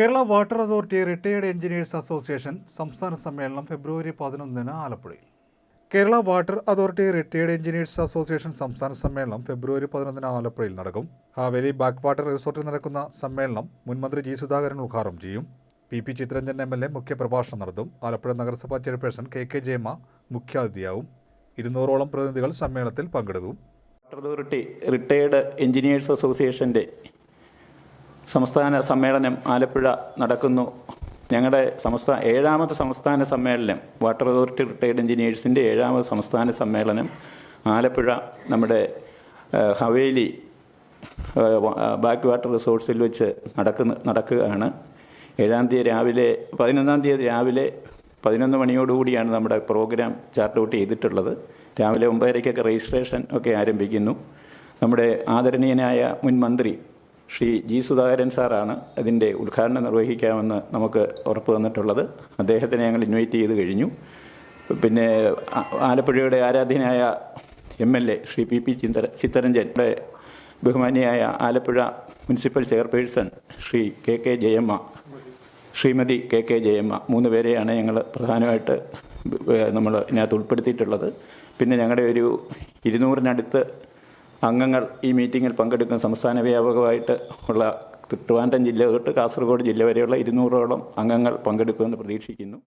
Kerala water authority retired engineers association സംസ്ഥാന സമ്മേളനം ഫെബ്രുവരി പതിനൊന്നിന് ആലപ്പുഴയിൽ. Kerala water authority retired engineers association സംസ്ഥാന സമ്മേളനം ഫെബ്രുവരി പതിനൊന്നിന് ആലപ്പുഴയിൽ നടക്കും. ഹാവേലി ബാക്ക് വാട്ടർ റിസോർട്ടിൽ നടക്കുന്ന സമ്മേളനം മുൻമന്ത്രി ജി സുധാകരൻ ഉദ്ഘാടനം ചെയ്യും. P P Chittaranjan M L A മുഖ്യപ്രഭാഷണം നടത്തും. ആലപ്പുഴ നഗരസഭാ ചെയർപേഴ്സൺ കെ കെ ജയമ്മ മുഖ്യാതിഥിയാവും. ഇരുന്നൂറോളം പ്രതിനിധികൾ സമ്മേളനത്തിൽ പങ്കെടുക്കും. വാട്ടർ അതോറിറ്റി റിട്ടയേർഡ് എഞ്ചിനീയേഴ്സ് അസോസിയേഷന്റെ സംസ്ഥാന സമ്മേളനം ആലപ്പുഴ നടക്കുന്നു. ഞങ്ങളുടെ സംസ്ഥാന ഏഴാമത്തെ സംസ്ഥാന സമ്മേളനം വാട്ടർ അതോറിറ്റി റിട്ടയർഡ് എഞ്ചിനീയേഴ്സിന്റെ ഏഴാമത് സംസ്ഥാന സമ്മേളനം ആലപ്പുഴ നമ്മുടെ ഹവേലി ബാക്ക് വാട്ടർ റിസോഴ്സിൽ വെച്ച് നടക്കുന്ന നടക്കുകയാണ്. ഏഴാം തീയതി രാവിലെ പതിനൊന്നാം തീയതി രാവിലെ പതിനൊന്ന് മണിയോടുകൂടിയാണ് നമ്മുടെ പ്രോഗ്രാം ചാർട്ട് ഔട്ട് ചെയ്തിട്ടുള്ളത്. രാവിലെ ഒമ്പതരയ്ക്കൊക്കെ രജിസ്ട്രേഷൻ ഒക്കെ ആരംഭിക്കുന്നു. നമ്മുടെ ആദരണീയനായ മുൻ മന്ത്രി ശ്രീ ജി സുധാകരൻ സാറാണ് അതിന്റെ ഉദ്ഘാടനം നിർവഹിക്കാമെന്ന് നമുക്ക് ഉറപ്പ് തന്നിട്ടുള്ളത്. അദ്ദേഹത്തിനെ ഞങ്ങൾ ഇൻവൈറ്റ് ചെയ്ത് കഴിഞ്ഞു. പിന്നെ ആലപ്പുഴയുടെ ആരാധ്യനായ M L A Shri P P ചിന്തര ചിത്തരഞ്ജന്റെ ബഹുമാനിയായ Alappuzha municipal chairperson Shri K K Jayamma Shrimati K K Jayamma മൂന്ന് പേരെയാണ് ഞങ്ങൾ പ്രധാനമായിട്ട് നമ്മൾ ഇതിനകത്ത് ഉൾപ്പെടുത്തിയിട്ടുള്ളത്. പിന്നെ ഞങ്ങളുടെ ഒരു ഇരുന്നൂറിനടുത്ത് അംഗങ്ങൾ ഈ മീറ്റിങ്ങിൽ പങ്കെടുക്കുന്ന സംസ്ഥാന വ്യാപകമായിട്ട് ഉള്ള ട്രിവാൻഡ്രം ജില്ല തൊട്ട് കാസർഗോഡ് ജില്ല വരെയുള്ള ഇരുന്നൂറോളം അംഗങ്ങൾ പങ്കെടുക്കുമെന്ന് പ്രതീക്ഷിക്കുന്നു.